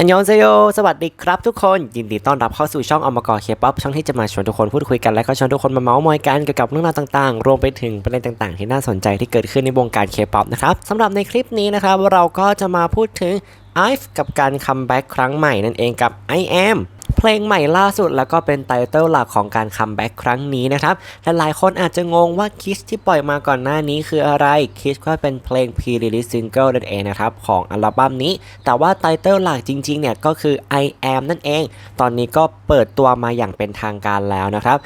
อันยองเซโย สวัสดีครับทุกคน ยินดีต้อนรับเข้าสู่ช่องอมกอเคป๊อปช่องที่จะมาชวนทุกคนพูดคุยกันและก็ชวนทุกคนมาเมาส์มอยกันเกี่ยวกับเรื่องราวต่างๆ รวมไปถึงประเด็นต่างๆ ที่น่าสนใจที่เกิดขึ้นในวงการเคป๊อปนะครับสำหรับในคลิปนี้นะครับเราก็จะมาพูดถึงไอฟ์กับการคัมแบ็กครั้งใหม่นั่นเองกับ I am เพลงใหม่ล่าสุดแล้วก็เป็นไตเติลหลักของการคัมแบ็กครั้งนี้นะครับและหลายคนอาจจะงงว่าคิสที่ปล่อยมาก่อนหน้านี้คืออะไรคิสก็เป็นเพลง pre-release single นั่นเองนะครับของอัลบั้มนี้ แต่ว่าไตเติลหลักจริงๆเนี่ยก็คือ I am นั่นเอง ตอนนี้ก็เปิดตัวมาอย่างเป็นทางการแล้วนะครับ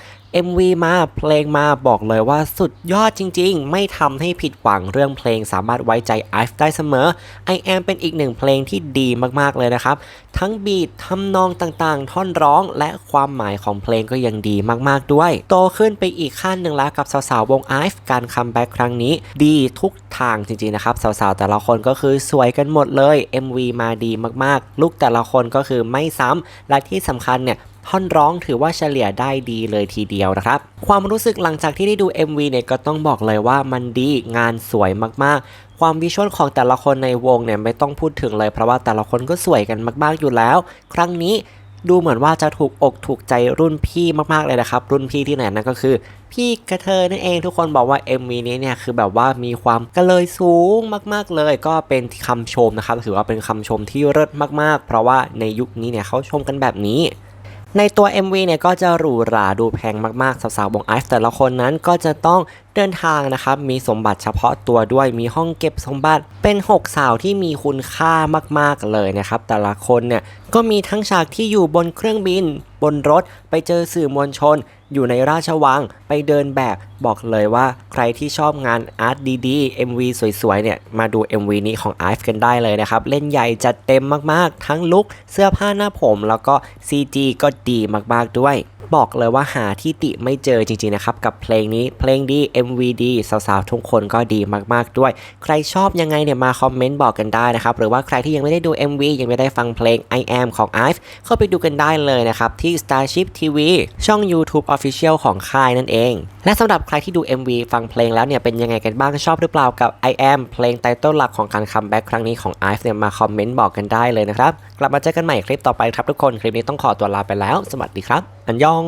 MV มาเพลงมาบอกเลยว่าสุดยอดจริง ๆ ไม่ทำให้ผิดหวังเรื่องเพลงสามารถไว้ใจไอฟ์ได้เสมอ I am เป็นอีกหนึ่งเพลงที่ดีมากๆเลยนะครับ ทั้งบีททำนองต่างๆ ท่อนร้องและความหมายของเพลงก็ยังดีมากๆด้วย โตขึ้นไปอีกขั้นหนึ่งแล้วกับสาวๆวงไอฟ์การคัมแบ็กครั้งนี้ ดีทุกทางจริงๆนะครับ สาวๆแต่ละคนก็คือสวยกันหมดเลย MV มาดีมากๆ ลุกแต่ละคนก็คือไม่ซ้ำและที่สำคัญเนี่ย ท่อนร้องถือว่าเฉลี่ยได้ดีเลยทีเดียวนะครับ ความรู้สึกหลังจากที่ได้ดู MV เนี่ยก็ต้องบอกเลยว่ามันดีงานสวยมากๆ ความวิชวลของแต่ละคนในวงเนี่ยไม่ต้องพูดถึงเลยเพราะว่าแต่ละคนก็สวยกันมากๆอยู่แล้ว ครั้งนี้ดูเหมือนว่าจะถูกอกถูกใจรุ่นพี่มากๆเลยนะครับ รุ่นพี่ที่ไหนนั่นก็คือ พี่กระเทยนั่นเองทุกคนบอกว่า MV นี้เนี่ยคือแบบว่ามีความกระเลยสูงมากๆเลย ก็เป็นคำชมนะครับถือว่าเป็นคำชมที่เลิศมากๆ เพราะว่าในยุคนี้เนี่ยเขาชมกันแบบนี้ ในตัว MV เนี่ยก็จะหรูหราดูแพงมากๆ สาวๆวงไอซ์แต่ละคนนั้นก็จะต้องเดินทางนะครับมีสมบัติเฉพาะตัวด้วยมีห้องเก็บสมบัติเป็น 6 สาวที่มีคุณค่ามากๆเลยนะครับ แต่ละคนเนี่ยก็มีทั้งฉากที่อยู่บนเครื่องบิน บนรถไปเจอสื่อมวลชน อยู่ในราชวังไปเดินแบบบอกเลยว่าใครที่ชอบงานอาร์ตดีๆ MV สวยๆเนี่ยมาดู MV นี้ของ i อ e กันได้เลยนะครับ เล่นใหญ่จัดเต็มมากๆ ทั้งลุคเสื้อผ้าหน้าผม แล้วก็ CG ก็ดีมากๆด้วย บอกเลยว่าหาที่ติไม่เจอจริงๆนะครับ กับเพลงนี้เพลงดี MV ดีสาวๆ ทุกคนก็ดีมากๆด้วย ใครชอบยังไงเนี่ยมาคอมเมนต์บอกกันได้นะครับ หรือว่าใครที่ยังไม่ได้ดู MV ยังไม่ได้ฟังเพลง I am ของ i v e เข้าไปดูกันได้เลยนะครับ ที่ Starship TV ช่อง YouTube Official ของค่ายนั่นเอง และสำหรับใครที่ดู MV ฟังเพลงแล้วเนี่ยเป็นยังไงกันบ้างชอบหรือเปล่ากับ I am เพลงไตเติ้ลหลักของการคัมแบ็กครั้งนี้ของ i v e เนี่ยมาคอมเมนต์บอกกันได้เลยนะครับกลับมาเจอกันใหม่คลิปต่อไปครับทุกคนคลิปนี้ต้องขอตัวลาไปแล้ว สวัสดีครับอันยอง